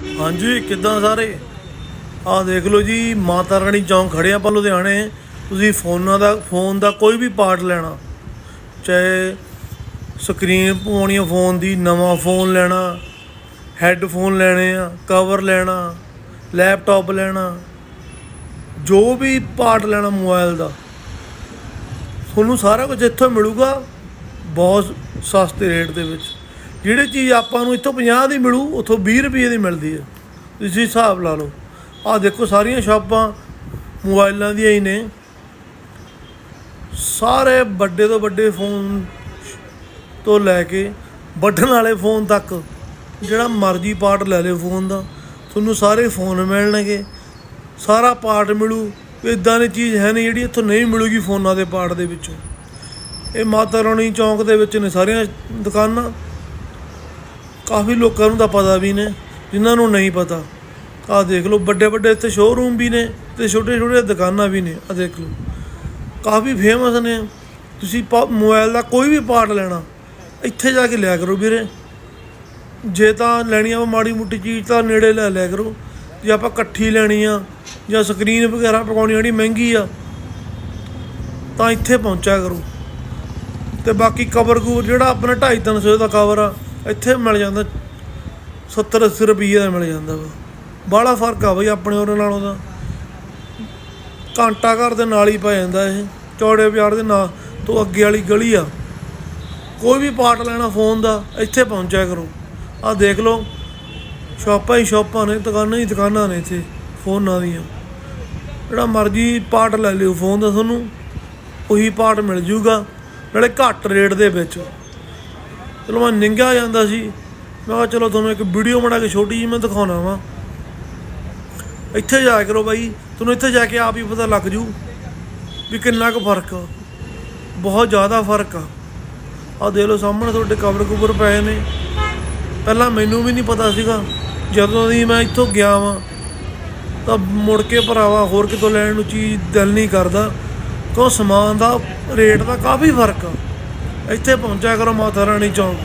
ਹਾਂਜੀ, ਕਿੱਦਾਂ ਸਾਰੇ? ਆਹ ਦੇਖ ਲਓ ਜੀ, ਮਾਤਾ ਰਾਣੀ ਚੌਂਕ ਖੜੇ ਆਪਾਂ ਲੁਧਿਆਣੇ। ਤੁਸੀਂ ਫੋਨਾਂ ਦਾ, ਫੋਨ ਦਾ ਕੋਈ ਵੀ ਪਾਰਟ ਲੈਣਾ, ਚਾਹੇ ਸਕਰੀਨ ਪਵਾਉਣੀ ਆ ਫੋਨ ਦੀ, ਨਵਾਂ ਫੋਨ ਲੈਣਾ, ਹੈੱਡਫੋਨ ਲੈਣੇ ਆ, ਕਵਰ ਲੈਣਾ, ਲੈਪਟਾਪ ਲੈਣਾ, ਜੋ ਵੀ ਪਾਰਟ ਲੈਣਾ ਮੋਬਾਈਲ ਦਾ। ਤੁਹਾਨੂੰ ਸਾਰਾ ਕੁਝ ਇੱਥੋਂ ਮਿਲੂਗਾ, ਬਹੁਤ ਸਸਤੇ ਰੇਟ ਦੇ ਵਿੱਚ। ਜਿਹੜੀ ਚੀਜ਼ ਆਪਾਂ ਨੂੰ ਇੱਥੋਂ 50 ਦੀ ਮਿਲੂ, ਉੱਥੋਂ 20 ਰੁਪਏ ਦੀ ਮਿਲਦੀ ਹੈ। ਤੁਸੀਂ ਹਿਸਾਬ ਲਾ ਲਓ। ਆਹ ਦੇਖੋ ਸਾਰੀਆਂ ਸ਼ਾਪਾਂ ਮੋਬਾਈਲਾਂ ਦੀਆਂ ਹੀ ਨੇ। ਸਾਰੇ ਵੱਡੇ ਤੋਂ ਵੱਡੇ ਫੋਨ ਤੋਂ ਲੈ ਕੇ ਵੱਢਣ ਵਾਲੇ ਫੋਨ ਤੱਕ, ਜਿਹੜਾ ਮਰਜ਼ੀ ਪਾਰਟ ਲੈ ਲਿਓ ਫੋਨ ਦਾ, ਤੁਹਾਨੂੰ ਸਾਰੇ ਫੋਨ ਮਿਲਣਗੇ। ਸਾਰਾ ਪਾਰਟ ਮਿਲੂ। ਇਦਾਂ ਦੀ ਚੀਜ਼ ਹੈ ਨਹੀਂ ਜਿਹੜੀ ਇੱਥੋਂ ਨਹੀਂ ਮਿਲੂਗੀ ਫੋਨਾਂ ਦੇ ਪਾਰਟ ਦੇ ਵਿੱਚੋਂ। ਇਹ ਮਾਤਾ ਰਾਣੀ ਚੌਂਕ ਦੇ ਵਿੱਚ ਨੇ ਸਾਰੀਆਂ ਦੁਕਾਨਾਂ। ਕਾਫੀ ਲੋਕਾਂ ਨੂੰ ਤਾਂ ਪਤਾ ਵੀ ਨੇ, ਜਿਨ੍ਹਾਂ ਨੂੰ ਨਹੀਂ ਪਤਾ। ਆਹ ਦੇਖ ਲਓ, ਵੱਡੇ ਵੱਡੇ ਇੱਥੇ ਸ਼ੋਰੂਮ ਵੀ ਨੇ ਤੇ ਛੋਟੇ ਛੋਟੇ ਦੁਕਾਨਾਂ ਵੀ ਨੇ, ਆਹ ਦੇਖ ਲਓ। ਕਾਫੀ ਫੇਮਸ ਨੇ। ਤੁਸੀਂ ਪਾ- ਮੋਬਾਈਲ ਦਾ ਕੋਈ ਵੀ ਪਾਰਟ ਲੈਣਾ, ਇੱਥੇ ਜਾ ਕੇ ਲਿਆ ਕਰੋ ਵੀਰੇ। ਜੇ ਤਾਂ ਲੈਣੀ ਆ ਮਾੜੀ ਮੁੱਟੀ ਚੀਜ਼ ਤਾਂ ਨੇੜੇ ਲੈ ਲਿਆ ਕਰੋ। ਜੇ ਆਪਾਂ ਇਕੱਠੀ ਲੈਣੀ ਆ ਜਾਂ ਸਕਰੀਨ ਵਗੈਰਾ ਪਕਾਉਣੀ ਜਿਹੜੀ ਮਹਿੰਗੀ ਆ, ਤਾਂ ਇੱਥੇ ਪਹੁੰਚਿਆ ਕਰੋ। ਤੇ ਬਾਕੀ ਕਵਰ ਕੂਵਰ ਜਿਹੜਾ ਆਪਣਾ 2.5 300 ਦਾ ਕਵਰ ਆ ਇੱਥੇ ਮਿਲ ਜਾਂਦਾ 70 80 ਰੁਪਏ ਦਾ ਮਿਲ ਜਾਂਦਾ ਵਾ। ਬਾਹਲਾ ਫ਼ਰਕ ਆ ਬਈ ਆਪਣੇ ਉਹਦੇ ਨਾਲੋਂ ਤਾਂ। ਘੰਟਾ ਘਰ ਦੇ ਨਾਲ ਹੀ ਪੈ ਜਾਂਦਾ ਇਹ। ਚੌੜੇ ਬਾਜ਼ਾਰ ਦੇ ਨਾਲ ਤੋਂ ਅੱਗੇ ਵਾਲੀ ਗਲੀ ਆ। ਕੋਈ ਵੀ ਪਾਰਟ ਲੈਣਾ ਫੋਨ ਦਾ, ਇੱਥੇ ਪਹੁੰਚਿਆ ਕਰੋ। ਆਹ ਦੇਖ ਲਓ, ਸ਼ਾਪਾਂ ਹੀ ਸ਼ਾਪਾਂ ਨੇ, ਦੁਕਾਨਾਂ ਹੀ ਦੁਕਾਨਾਂ ਨੇ ਇੱਥੇ, ਫੋਨਾਂ ਦੀਆਂ। ਜਿਹੜਾ ਮਰਜ਼ੀ ਪਾਰਟ ਲੈ ਲਿਓ, ਫੋਨ ਦਾ ਤੁਹਾਨੂੰ, ਉਹੀ ਪਾਰਟ ਮਿਲ ਜੂਗਾ, ਨਾਲੇ ਘੱਟ ਰੇਟ ਦੇ ਵਿੱਚ। ਚਲੋ ਮੈਂ ਨਿੰਗਾ ਜਾਂਦਾ ਸੀ। ਮੈਂ ਕਿਹਾ ਚਲੋ ਤੁਹਾਨੂੰ ਇੱਕ ਵੀਡੀਓ ਬਣਾ ਕੇ ਛੋਟੀ ਜਿਹੀ ਮੈਂ ਦਿਖਾਉਣਾ ਵਾ। ਇੱਥੇ ਜਾ ਕਰੋ ਬਾਈ। ਤੁਹਾਨੂੰ ਇੱਥੇ ਜਾ ਕੇ ਆਪ ਹੀ ਪਤਾ ਲੱਗ ਜੂ ਵੀ ਕਿੰਨਾ ਕੁ ਫ਼ਰਕ ਆ। ਬਹੁਤ ਜ਼ਿਆਦਾ ਫ਼ਰਕ ਆ। ਆ ਦੇਖ ਲਓ ਸਾਹਮਣੇ ਤੁਹਾਡੇ ਕਵਰ ਕੁਵਰ ਪਏ ਨੇ। ਪਹਿਲਾਂ ਮੈਨੂੰ ਵੀ ਨਹੀਂ ਪਤਾ ਸੀਗਾ। ਜਦੋਂ ਦੀ ਮੈਂ ਇੱਥੋਂ ਗਿਆ ਵਾਂ, ਤਾਂ ਮੁੜ ਕੇ ਭਰਾਵਾ ਹੋਰ ਕਿਤੋਂ ਲੈਣ ਨੂੰ ਚੀਜ਼ ਦਿਲ ਨਹੀਂ ਕਰਦਾ। ਕਿਉਂ ਸਮਾਨ ਦਾ ਰੇਟ ਦਾ ਕਾਫੀ ਫ਼ਰਕ ਆ। ਇੱਥੇ ਪਹੁੰਚਿਆ ਕਰੋ ਮਾਤਾ ਰਾਣੀ ਚੌਂਕ